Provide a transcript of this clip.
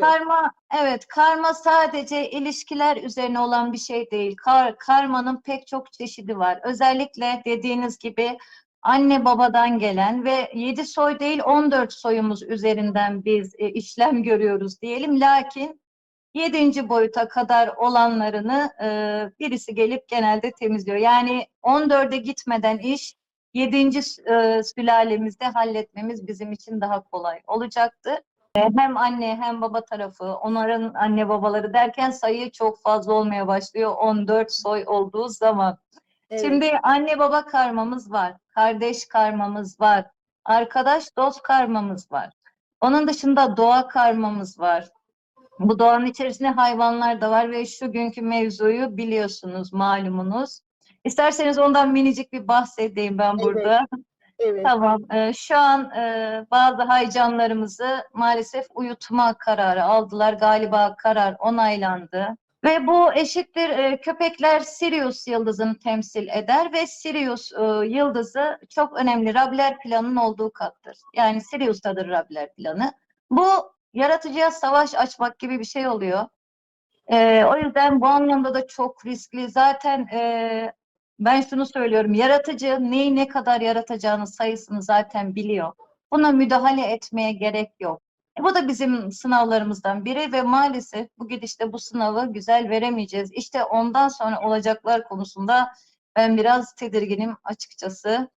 Karma, evet, karma sadece ilişkiler üzerine olan bir şey değil. Kar, karmanın pek çok çeşidi var. Özellikle dediğiniz gibi anne babadan gelen ve 7 soy değil 14 soyumuz üzerinden biz e, işlem görüyoruz diyelim. Lakin 7. boyuta kadar olanlarını e, birisi gelip genelde temizliyor. Yani 14'e gitmeden iş 7. e, sülalemizde halletmemiz bizim için daha kolay olacaktı. Hem anne hem baba tarafı, onların anne babaları derken sayı çok fazla olmaya başlıyor 14 soy olduğu zaman. Evet. Şimdi anne baba karmamız var, kardeş karmamız var, arkadaş dost karmamız var. Onun dışında doğa karmamız var. Bu doğanın içerisinde hayvanlar da var ve şu günkü mevzuyu biliyorsunuz, malumunuz. İsterseniz ondan minicik bir bahsedeyim ben Evet. burada. Evet. Tamam. Ee, şu an e, bazı haycanlarımızı maalesef uyutma kararı aldılar. Galiba karar onaylandı. Ve bu eşittir e, köpekler Sirius yıldızını temsil eder ve Sirius e, yıldızı çok önemli Rabler planının olduğu kattır. Yani Sirius'tadır Rabler planı. Bu yaratıcıya savaş açmak gibi bir şey oluyor. E, o yüzden bu anlamda da çok riskli. Zaten e, ben şunu söylüyorum, yaratıcı neyi ne kadar yaratacağını sayısını zaten biliyor. Buna müdahale etmeye gerek yok. E, bu da bizim sınavlarımızdan biri ve maalesef bu gidişte bu sınavı güzel veremeyeceğiz. İşte ondan sonra olacaklar konusunda ben biraz tedirginim açıkçası.